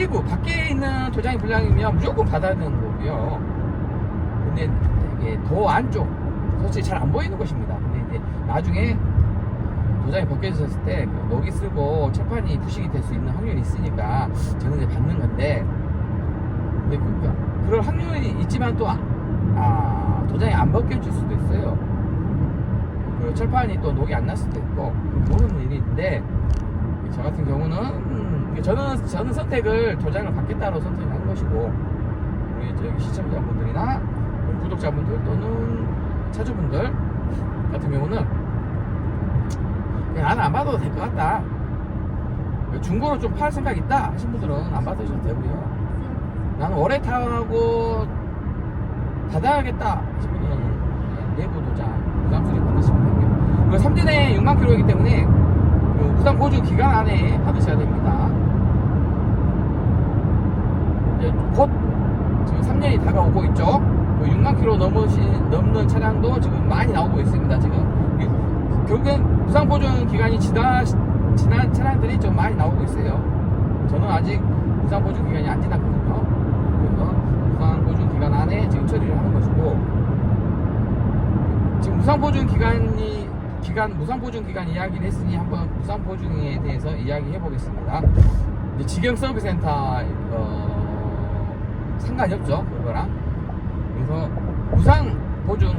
외부 밖에 있는 도장이 불량이면 무조건 받아야 되는 거고요. 근데 이게 더 안쪽 솔직히 잘 안 보이는 것입니다. 근데 이제 나중에 도장이 벗겨졌을 때그 녹이 쓰고 철판이 부식이 될 수 있는 확률이 있으니까 저는 이제 받는 건데 근데 그, 그럴 확률이 있지만 또 아, 아, 도장이 안 벗겨질 수도 있어요. 그 철판이 또 녹이 안날 수도 있고 모르는 있는데 저 같은 경우는 음, 저는 저는 선택을 도장을 받겠다로 선택을 한 것이고 우리 시청자분들이나 구독자분들 또는 차주분들 같은 경우는 나는 안 받아도 될 것 같다. 중고로 좀 팔 생각 있다 하신 분들은 안 받으셔도 되고요. 나는 오래 타고 받아야겠다 하신 분들은 그냥 내부 도장 부담수리 받으시면 되고요. 그리고 3년에 6만 킬로이기 때문에 그 부담 보증 기간 안에 받으셔야 됩니다. 이제 곧 지금 3년이 다가오고 있죠. 그 6만 킬로 넘으신 넘는 차량도 지금 많이 나오고 있습니다. 지금 결국엔 부상 보증 기간이 지나 지난 차량들이 좀 많이 나오고 있어요. 저는 아직 부상 보증 기간이 안 지났거든요. 그래서 부상 보증 기간 안에 지금 처리를 하는 것이고 지금 무상 보증 기간이 기간 무상 보증 기간 이야기를 했으니 한번 무상 보증에 대해서 이야기해 보겠습니다. 직영 서비스 센터 어, 상관이 없죠 그거랑 그래서 무상 보증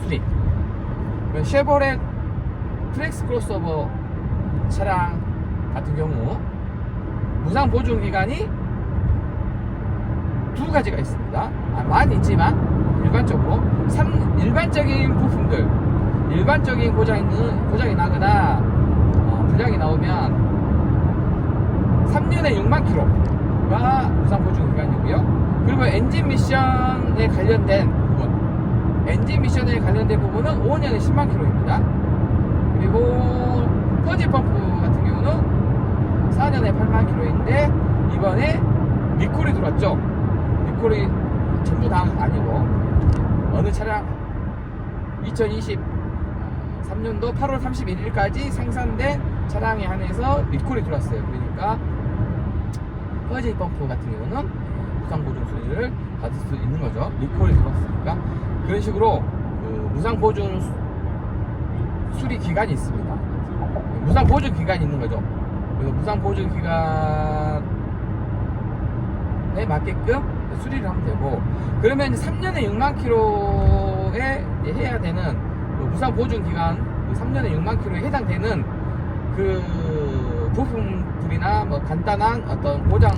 수리 그 쉐보레 트렉스 크로스오버 차량 같은 경우 무상 보증 기간이 두 가지가 있습니다. 아, 많이 있지만 일반적으로 삼- 일반적인 부품들 일반적인 고장이 는- 고장이 나거나 어, 불량이 나오면 3년에 6만 킬로가 무상 보증 기간이고요. 그리고 엔진 미션에 관련된 부분, 엔진 미션에 관련된 부분은 5년에 10만 킬로입니다. 그리고 퍼지 펌프 같은 경우는 4년에 8만 킬로인데 이번에 리콜이 들어왔죠. 리콜이 전부 다 아니고 어느 차량 2023년도 8월 31일까지 생산된 차량에 한해서 리콜이 들어왔어요. 그러니까 퍼지 펌프 같은 경우는 무상 보증 수리를 받을 수 있는 거죠. 리콜이 들어왔으니까 그런 식으로 그 무상 보증 수- 수리 기간이 있습니다. 무상 보증 기간이 있는 거죠. 그래서 무상 보증 기간에 맞게끔 수리를 하면 되고 그러면 3년에 6만 킬로에 해야 되는 그 무상 보증 기간 3년에 6만 킬로에 해당되는 그 부품들이나 뭐 간단한 어떤 고장